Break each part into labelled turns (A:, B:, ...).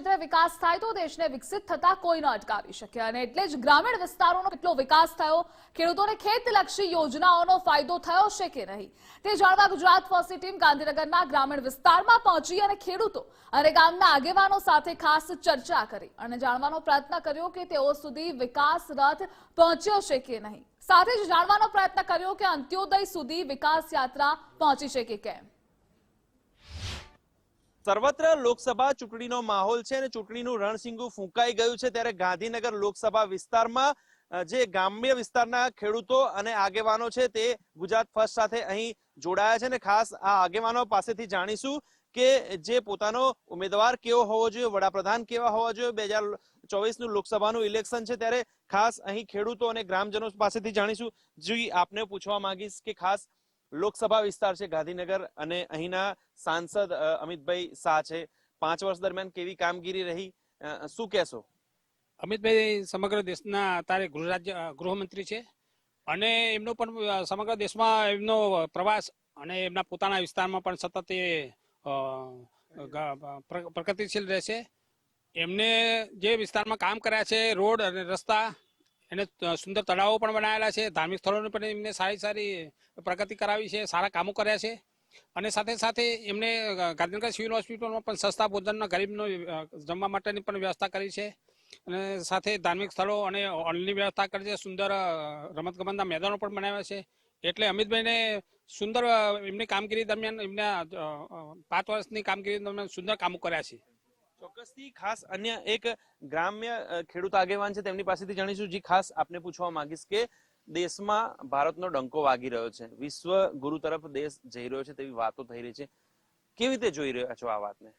A: ક્ષેત્રે વિકાસ થાય તો દેશને વિકસિત થતા કોઈ ન અટકાવી શકે. અને એટલે જ ગ્રામીણ વિસ્તારોનો કેટલો વિકાસ થયો, ખેડૂતોને ખેતલક્ષી યોજનાઓનો ફાયદો થયો છે કે નહીં? તે જાણવા ગુજરાત ફર્સ્ટની ટીમ ગાંધીનગરના ગ્રામીણ વિસ્તારમાં પહોંચી અને ખેડૂતો અને ગામના આગેવાનો સાથે ખાસ ચર્ચા કરી અને જાણવાનો પ્રયત્ન કર્યો કે તેઓ સુધી વિકાસ રથ પહોંચ્યો છે કે નહીં. સાથે જ જાણવાનો પ્રયત્ન કર્યો કે અંત્યોદય સુધી વિકાસ યાત્રા પહોંચી છે કે કેમ?
B: સર્વત્ર લોકસભા ચૂંટણીનો માહોલ છે અને ચૂંટણીનું રણસિંગુ ફૂંકાઈ ગયું છે ત્યારે ગાંધીનગર લોકસભા વિસ્તારમાં જે ગ્રામ્ય વિસ્તારના ખેડૂતો અને આગેવાનો છે તે ગુજરાત ફર્સ્ટ સાથે અહીં જોડાયા છે અને ખાસ આ આગેવાનો પાસેથી જાણીશું કે જે પોતાનો ઉમેદવાર કેવો હોવો જોઈએ, વડાપ્રધાન કેવા હોવા જોઈએ, બે હજાર ચોવીસનું લોકસભાનું ઇલેક્શન છે ત્યારે ખાસ અહીં ખેડૂતો અને ગ્રામજનો પાસેથી જાણીશું. જી, આપને પૂછવા માંગીશ કે ખાસ લોકસભા વિસ્તાર છે ગાંધીનગર અને અહીંના સાંસદ અમિતભાઈ શાહ છે. પાંચ વર્ષ દરમિયાન કેવી કામગીરી રહી? શું કહેશો?
C: અમિતભાઈ સમગ્ર દેશના અત્યારે ગૃહ રાજ્ય ગૃહમંત્રી છે અને એમનો પણ સમગ્ર દેશમાં એમનો પ્રવાસ અને એમના પોતાના વિસ્તારમાં પણ સતત એ પ્રગતિશીલ રહેશે. એમને જે વિસ્તારમાં કામ કર્યા છે, રોડ અને રસ્તા એને સુંદર તળાવો પણ બનાવેલા છે, ધાર્મિક સ્થળોની પણ એમને સારી સારી પ્રગતિ કરાવી છે, સારા કામો કર્યા છે. અને સાથે સાથે એમને ગાંધીનગર સિવિલ હોસ્પિટલમાં પણ સસ્તા ભોજનના ગરીબનો જમવા માટેની પણ વ્યવસ્થા કરી છે. અને સાથે ધાર્મિક સ્થળો અને હોલની વ્યવસ્થા કરી છે, સુંદર રમતગમતના મેદાનો પણ બનાવ્યા છે. એટલે અમિતભાઈને સુંદર એમની કામગીરી દરમિયાન એમના પાંચ વર્ષની કામગીરી દરમિયાન સુંદર કામો કર્યા છે.
B: ચોક્કસથી ખાસ અન્ય એક ગ્રામ્ય ખેડૂત આગેવાન છે તેમની પાસેથી જાણીશું, જે ખાસ આપને પૂછવા માંગીશ કે દેશમાં ભારતનો ડંકો વાગી રહ્યો છે. વિશ્વ ગુરુ તરફ દેશ જઈ રહ્યો છે તેવી વાતો થઈ રહી છે. કેવી રીતે જોઈ રહ્યા છો આ વાતને?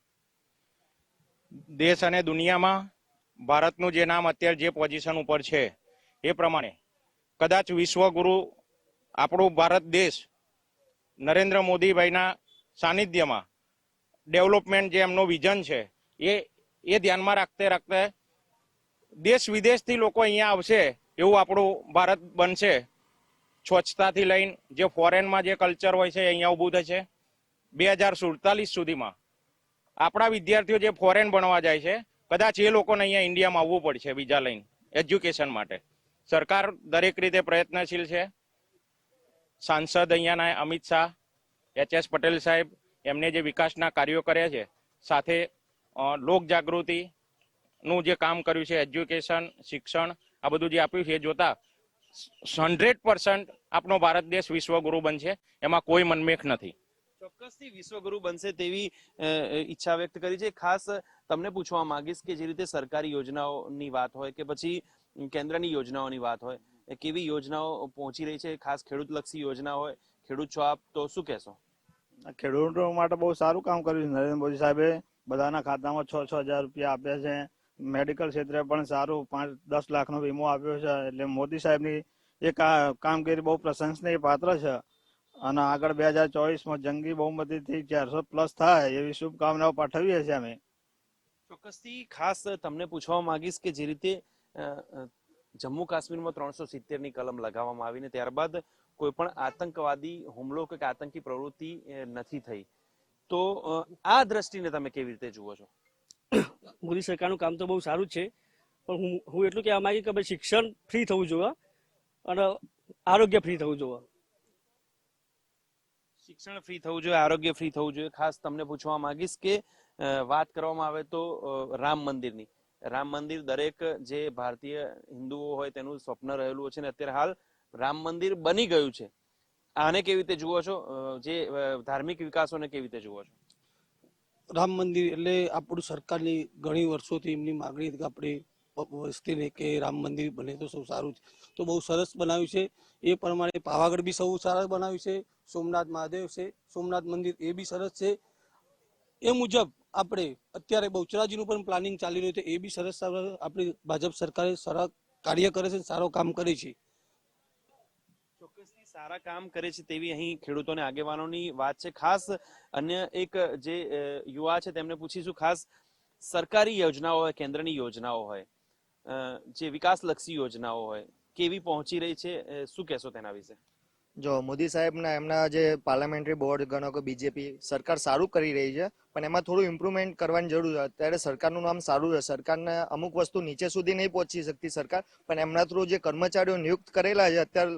D: દેશ અને દુનિયામાં ભારતનું જે નામ અત્યારે જે પોઝિશન ઉપર છે, એ પ્રમાણે કદાચ વિશ્વગુરુ આપણું ભારત દેશ નરેન્દ્ર મોદીભાઈના સાનિધ્યમાં ડેવલપમેન્ટ જે એમનો વિઝન છે એ એ ધ્યાનમાં રાખતે રાખતે દેશ વિદેશથી લોકો અહીંયા આવશે એવું આપણું ભારત બનશે. સ્વચ્છતાથી લઈને જે ફોરેનમાં જે કલ્ચર હોય છે અહીંયા ઊભું થશે. બે હજાર સુડતાલીસ સુધીમાં આપણા વિદ્યાર્થીઓ જે ફોરેન ભણવા જાય છે, કદાચ એ લોકોને અહીંયા ઇન્ડિયામાં આવવું પડશે બીજા લઈને, એજ્યુકેશન માટે. સરકાર દરેક રીતે પ્રયત્નશીલ છે. સાંસદ અહીંયાના અમિત શાહ, એચ એસ પટેલ સાહેબ એમને જે વિકાસના કાર્યો કર્યા છે, સાથે લોક જાગૃતિનું જે કામ કર્યું છે એજ્યુકેશન શિક્ષણ આ બધું જે આપ્યું છે એ જોતા હંડ્રેડ પર્સન્ટ આપણો ભારત દેશ વિશ્વગુરુ બનશે એમાં કોઈ મનમેખ નથી.
B: ચોક્કસથી વિશ્વગુરુ બનશે તેવી ઈચ્છા વ્યક્ત કરી છે. ખાસ તમને પૂછવા માંગીશ કે જે રીતે સરકારી યોજનાઓની વાત હોય કે પછી કેન્દ્રની યોજનાઓની વાત હોય કેવી યોજનાઓ પહોંચી રહી છે? ખાસ ખેડૂતલક્ષી યોજના હોય ખેડૂત છો આપ તો શું કહેશો?
E: ખેડૂતો માટે બહુ સારું કામ કર્યું છે નરેન્દ્ર મોદી સાહેબે. બધાના ખાતામાં છ છ હજાર રૂપિયા આપ્યા છે. મેડિકલ ક્ષેત્રે પણ સારું, પાંચ, દસ લાખનો વીમો આપ્યો છે. એટલે મોદી સાહેબની એ કામગીરી બહુ પ્રશંસનીય પાત્ર છે. અને આગળ બે હજાર ચોવીસમાં જંગી બહુમતીથી ચારસો પ્લસ થાય એવી શુભકામનાઓ પાઠવીએ છીએ અમે.
B: ચોક્કસથી ખાસ તમને પૂછવા માંગીશ કે જે રીતે જમ્મુ કાશ્મીરમાં ત્રણસો સિત્તેરની કલમ લગાવવામાં આવીને ત્યારબાદ કોઈ પણ આતંકવાદી હુમલો કે આતંકી પ્રવૃત્તિ નથી થઈ. તો આ દ્રષ્ટિને તમે કેવી રીતે જુઓ છો?
F: મોદી સરકારનું કામ તો બહુ સારું જ છે પણ હું હું એટલું કહેવા માંગી કે ભાઈ શિક્ષણ ફ્રી થવું જોઈએ અને આરોગ્ય ફ્રી થવું જોઈએ.
B: શિક્ષણ ફ્રી થવું જોઈએ આરોગ્ય ફ્રી થવું જોઈએ. ખાસ તમને પૂછવા માંગીશ કે વાત કરવામાં આવે તો રામ મંદિરની. રામ મંદિર દરેક જે ભારતીય હિન્દુઓ હોય તેનું સ્વપ્ન રહેલું છે ને અત્યારે હાલ રામ મંદિર બની ગયું છે. આને કેવી રીતે જુઓ છો? જે ધાર્મિક વિકાસોને કેવી રીતે જુઓ છો?
G: રામ મંદિર એટલે આપણું સરકારની ઘણી વર્ષોથી એમની માગણી કે આપણે વસ્તીને કે રામ મંદિર બને તો સૌ સારું છે. તો બહુ સરસ બનાવ્યું છે. એ પ્રમાણે પાવાગઢ બી સૌ સારા બનાવ્યું છે. સોમનાથ મહાદેવ છે. સોમનાથ મંદિર એ બી સરસ છે. એ મુજબ આપણે અત્યારે બહુચરાજીનું પણ પ્લાનિંગ ચાલી રહ્યું છે. એ બી સરસ સારા આપણી ભાજપ સરકારે સારા કાર્ય કરે છે સારો કામ કરે છે.
B: સારા કામ કરે છે તેવી અહીં ખેડૂતોને આગેવાનોની વાત છે. ખાસ અન્ય એક, જે યુવા છે તેમને પૂછીશું. ખાસ સરકારી યોજનાઓ હોય, કેન્દ્રની યોજનાઓ હોય જે વિકાસલક્ષી યોજનાઓ હોય, કેવી પહોંચી રહી છે? શું કહેશો તેના વિશે?
H: જો, મોદી સાહેબના એમના જે પાર્લામેન્ટરી બોર્ડ ગણો કે બીજેપી, સરકાર સારું કરી રહી છે, પણ એમાં થોડું ઇમ્પ્રુવમેન્ટ કરવાની જરૂર છે. અત્યારે સરકારનું નામ સારું છે. સરકારને અમુક વસ્તુ નીચે સુધી નહીં પહોંચી શકતી સરકાર, પણ એમના થ્રુ જે કર્મચારીઓ નિયુક્ત કરેલા છે, અત્યારે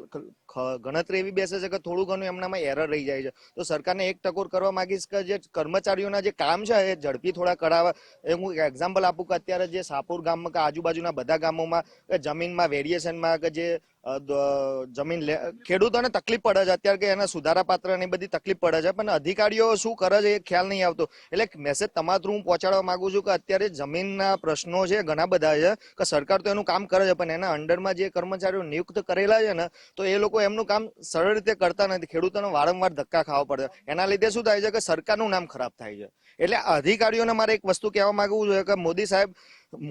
H: ગણતરી એવી બેસે છે કે થોડું ઘણું એમનામાં એરર રહી જાય છે. તો સરકારને એક ટકોર કરવા માંગીશ કે જે કર્મચારીઓના જે કામ છે, એ ઝડપી થોડા કરાવવા એ હું એક્ઝામ્પલ આપું કે અત્યારે જે સાપુર ગામમાં કે આજુબાજુના બધા ગામોમાં કે જમીનમાં વેરિએશનમાં કે જે જમીન લે, ખેડૂતોને તકલીફ પડે છે. અત્યારે કે એના સુધારા પાત્ર ને બધી તકલીફ પડે છે. પણ અધિકારીઓ શું કરે છે એ ખ્યાલ નહીં આવતો. એટલે મેસેજ તમારા થ્રુ હું પહોંચાડવા માંગુ છું કે અત્યારે જમીનના પ્રશ્નો છે ઘણા બધા છે કે સરકાર તો એનું કામ કરે છે, પણ એના અંડરમાં જે કર્મચારીઓ નિયુક્ત કરેલા છે ને, તો એ લોકો એમનું કામ સરળ રીતે કરતા નથી. ખેડૂતોને વારંવાર ધક્કા ખાવા પડે એના લીધે શું થાય છે કે સરકારનું નામ ખરાબ થાય છે. એટલે અધિકારીઓને મારે એક વસ્તુ કહેવા માંગવું છે કે મોદી સાહેબ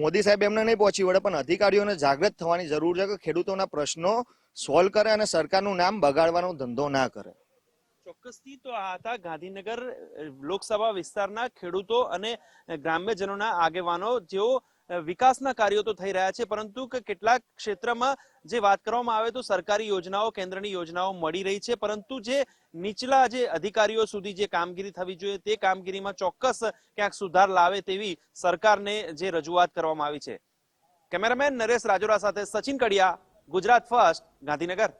H: મોદી સાહેબ એમને નહીં પહોંચી વળે, પણ અધિકારીઓને જાગૃત થવાની જરૂર છે કે ખેડૂતોના પ્રશ્નો સોલ્વ કરે અને સરકારનું નામ બગાડવાનો ધંધો ના કરે.
B: ચોક્કસથી તો આ હતા ગાંધીનગર લોકસભા વિસ્તારના ખેડૂતો અને ગ્રામ્યજનોના આગેવાનો. જેઓ વિકાસના કાર્યો તો થઈ રહ્યા છે, પરંતુ કેટલાક ક્ષેત્રમાં જે વાત કરવામાં આવે તો સરકારી યોજનાઓ, કેન્દ્રની યોજનાઓ મળી રહી છે, પરંતુ જે નીચલા જે અધિકારીઓ સુધી જે કામગીરી થવી જોઈએ તે કામગીરીમાં ચોક્કસ ક્યાંક સુધાર લાવે તેવી સરકારને જે રજૂઆત કરવામાં આવી છે. કેમેરામેન નરેશ રાજોરા સાથે સચિન કડિયા, ગુજરાત ફર્સ્ટ, ગાંધીનગર.